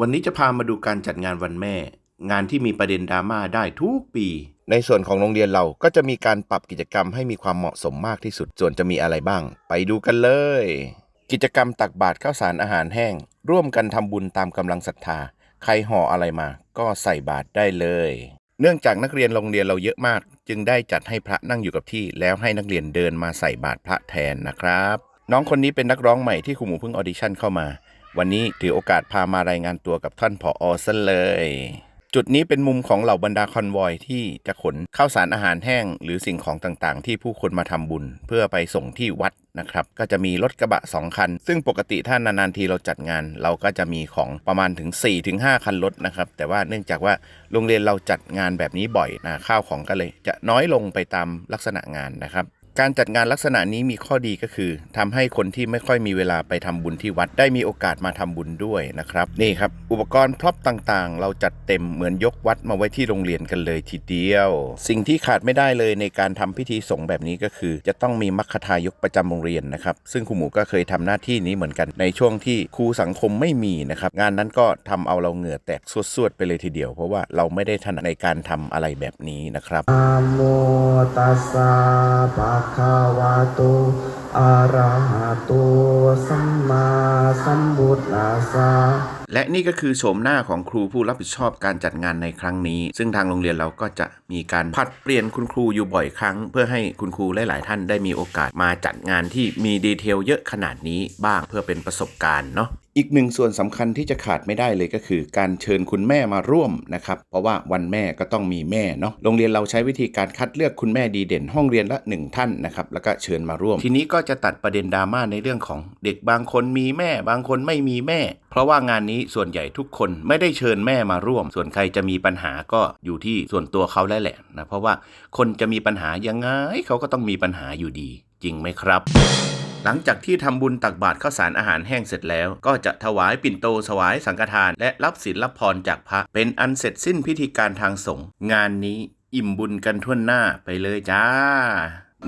วันนี้จะพามาดูการจัดงานวันแม่ งานที่มีประเด็นดราม่าได้ทุกปี ในส่วนของโรงเรียนเราก็จะมีการปรับกิจกรรมให้มีความเหมาะสมมากที่สุด ส่วนจะมีอะไรบ้าง ไปดูกันเลย กิจกรรมตักบาตรข้าวสารอาหารแห้ง ร่วมกันทำบุญตามกำลังศรัทธา ใครห่ออะไรมาก็ใส่บาตรได้เลย เนื่องจากนักเรียนโรงเรียนเราเยอะมาก จึงได้จัดให้พระนั่งอยู่กับที่ แล้วให้นักเรียนเดินมาใส่บาตรพระแทนนะครับ น้องคนนี้เป็นนักร้องใหม่ที่ครูหมูเพิ่งออดิชั่นเข้ามา วันนี้ถือโอกาสพามารายงานตัวกับท่านผออซะเลย จุดนี้เป็นมุมของเหล่าบรรดาคอนวอยที่จะขนข้าวสารอาหารแห้ง หรือสิ่งของต่างๆ ที่ผู้คนมาทำบุญ เพื่อไปส่งที่วัดนะครับ ก็จะมีรถกระบะ 2 คัน ซึ่งปกติถ้านานๆทีเราจัดงาน เราก็จะมีของประมาณถึง 4-5 คันรถนะครับ แต่ว่าเนื่องจากว่าโรงเรียนเราจัดงานแบบนี้บ่อยนะข้าวของก็เลย จะน้อยลงไปตามลักษณะงานนะครับ การจัดงานลักษณะนี้มีข้อดีก็คือทำให้คนที่ไม่ค่อยมีเวลาไปทำบุญที่วัดได้มีโอกาสมาทำบุญด้วยนะครับนี่ครับ อุปกรณ์พร็อพต่างๆ เราจัดเต็มเหมือนยกวัดมาไว้ที่โรงเรียนกันเลยทีเดียว สิ่งที่ขาดไม่ได้เลยในการทำพิธีสงฆ์แบบนี้ก็คือ จะต้องมีมัคคทายกประจำโรงเรียนนะครับซึ่งครูหมูก็เคยทำหน้าที่นี้เหมือนกันในช่วงที่ครูสังคมไม่มีนะครับงานนั้นก็ทำเอาเราเหงื่อแตกสวดๆไปเลยทีเดียว เพราะว่าเราไม่ได้ถนัดในการทำอะไรแบบนี้นะครับโมตัสสะคะวะโตอะระหะโตสัมมาสัมพุทธัสสะและนี่ก็คือโฉมหน้าของครูผู้รับผิดชอบการจัดงานในครั้งนี้ ซึ่งทางโรงเรียนเราก็จะมีการผัดเปลี่ยนคุณครูอยู่บ่อยครั้ง เพื่อให้คุณครูหลาย ๆ ท่านได้มีโอกาสมาจัดงานที่มีดีเทลเยอะขนาดนี้บ้างเพื่อเป็นประสบการณ์เนาะ อีกหนึ่งส่วนสำคัญที่จะขาดไม่ได้เลยก็คือ การเชิญคุณแม่มาร่วมนะครับเพราะว่าวันแม่ก็ต้องมีแม่เนาะโรงเรียนเราใช้วิธีการคัดเลือกคุณแม่ดีเด่นห้องเรียนละหนึ่งท่านนะครับแล้วก็เชิญมาร่วม ทีนี้ก็จะตัดประเด็นดราม่าในเรื่องของเด็กบางคนมีแม่ บางคนไม่มีแม่ เพราะว่างานนี้ส่วนใหญ่ทุกคนไม่ได้เชิญแม่มาร่วม ส่วนใครจะมีปัญหาก็อยู่ที่ส่วนตัวเขาแล้วแหละนะเพราะว่าคนจะมีปัญหายังไงเขาก็ต้องมีปัญหาอยู่ดี จริงไหมครับ หลังจากที่ทำบุญตักบาตรข้าวสารอาหารแห้งเสร็จแล้ว ก็จะถวายปิ่นโตถวายสังฆทาน และรับศีลรับพรจากพระ เป็นอันเสร็จสิ้นพิธีการทางสงฆ์งานนี้อิ่มบุญกันทั่วหน้าไปเลยจ้า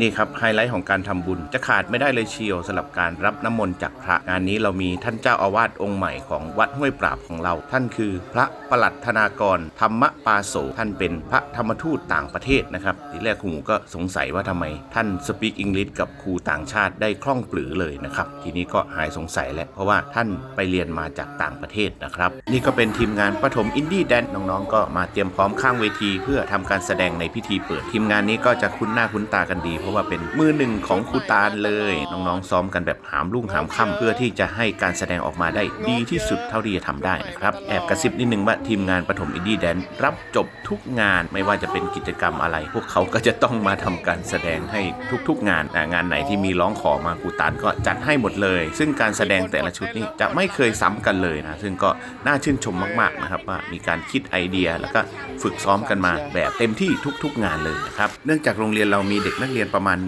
นี่ครับไฮไลท์ของการทำบุญ จะขาดไม่ได้เลยเชียวสำหรับการรับน้ำมนต์จากพระงานนี้เรามีท่านเจ้าอาวาสองค์ใหม่ของวัดห้วยปราบของเรา ท่านคือพระประหลัดธนากร ธรรมปาโสท่านเป็นพระธรรมทูตต่างประเทศนะครับทีแรกครูหมูก็สงสัยว่าทำไม ท่านสปีกอังกฤษกับครูต่างชาติได้คล่องปลือเลยนะครับทีนี้ก็หายสงสัยแล้วเพราะว่าท่านไปเรียนมาจากต่างประเทศนะครับนี่ก็เป็นทีมงานปฐมอินดี้แดนน้องๆ ก็มาเตรียมพร้อมข้างเวที เพื่อทำการแสดงในพิธีเปิดทีมงานนี้ก็จะคุ้นหน้าคุ้นตากันดีเพราะว่าเป็นมือหนึ่งของครูตาลเลย น้องๆ ซ้อมกันแบบหามรุ่งหามค่ำเพื่อที่จะให้การแสดงออกมาได้ดีที่สุดเท่าที่จะทำได้นะครับ แอบกระซิบนิดนึงว่าทีมงานปฐมอินดี้แดนรับจบทุกงานไม่ว่าจะเป็นกิจกรรมอะไร พวกเขาก็จะต้องมาทำการแสดงให้ทุกๆ งานนะงานไหนที่มีร้องขอมาครูตาลก็จัดให้หมดเลย ซึ่งการแสดงแต่ละชุดนี่จะไม่เคยซ้ำกันเลยนะซึ่งก็น่าชื่นชมมากๆนะครับว่ามีการคิดไอเดียแล้วก็ฝึกซ้อมกันมาแบบเต็มที่ทุก ๆ งานเลยนะครับเนื่องจากโรงเรียนเรามีเด็กนักเรียนประมาณ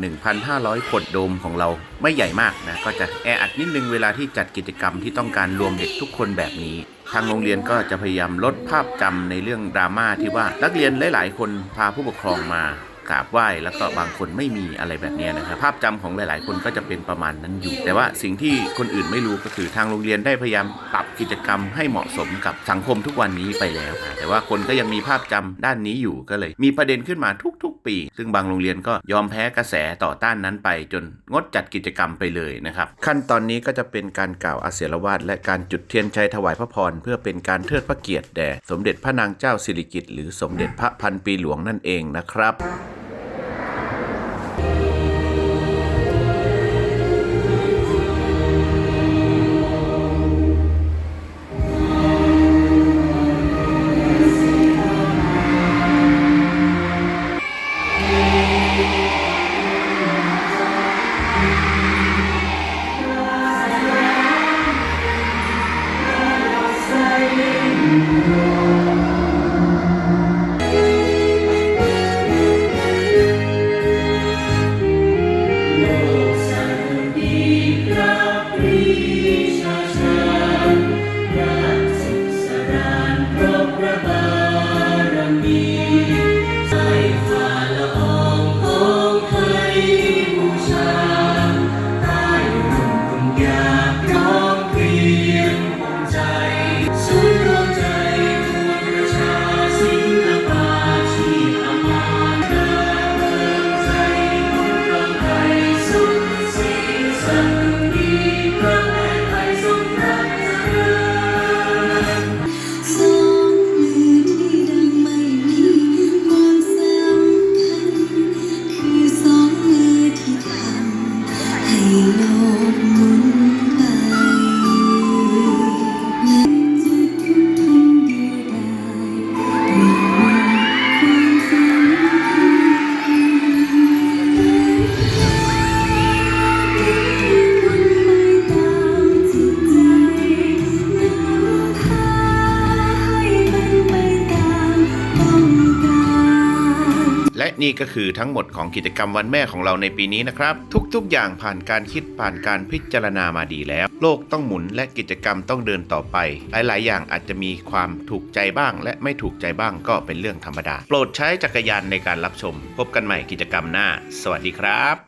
1,500 คนโดมของเราไม่ใหญ่มากนะ ก็จะแออัดนิดนึงเวลาที่จัดกิจกรรมที่ต้องการรวมเด็กทุกคนแบบนี้ ทางโรงเรียนก็จะพยายามลดภาพจำในเรื่องดราม่าที่ว่านักเรียนหลาย ๆ คนพาผู้ปกครองมากราบไหว้แล้วก็บางคนไม่มีอะไรแบบนี้นะครับภาพจำของหลาย ๆ คนก็จะเป็นประมาณนั้นอยู่ แต่ว่าสิ่งที่คนอื่นไม่รู้ก็คือทางโรงเรียนได้พยายามปรับกิจกรรมให้เหมาะสมกับสังคมทุกวันนี้ไปแล้ว แต่ว่าคนก็ยังมีภาพจำด้านนี้อยู่ก็เลย มีประเด็นขึ้นมาทุก ปี ซึ่งบางโรงเรียนก็ยอมแพ้กระแสต่อต้านนั้นไป จนงดจัดกิจกรรมไปเลยนะครับ ขั้นตอนนี้ก็จะเป็นการกล่าวอาเสรวาทและการจุดเทียนชัยถวายพระพร เพื่อเป็นการเทิดพระเกียรติแด่สมเด็จพระนางเจ้าสิริกิติ์หรือสมเด็จพระพันปีหลวงนั่นเองนะครับ นี่ก็คือทั้งหมดของกิจกรรมวันแม่ของเราในปีนี้นะครับ ทุกๆ อย่างผ่านการคิดผ่านการพิจารณามาดีแล้ว โลกต้องหมุนและกิจกรรมต้องเดินต่อไป หลายๆ อย่างอาจจะมีความถูกใจบ้าง และไม่ถูกใจบ้างก็เป็นเรื่องธรรมดา โปรดใช้จักรยานในการรับชม พบกันใหม่กิจกรรมหน้า สวัสดีครับ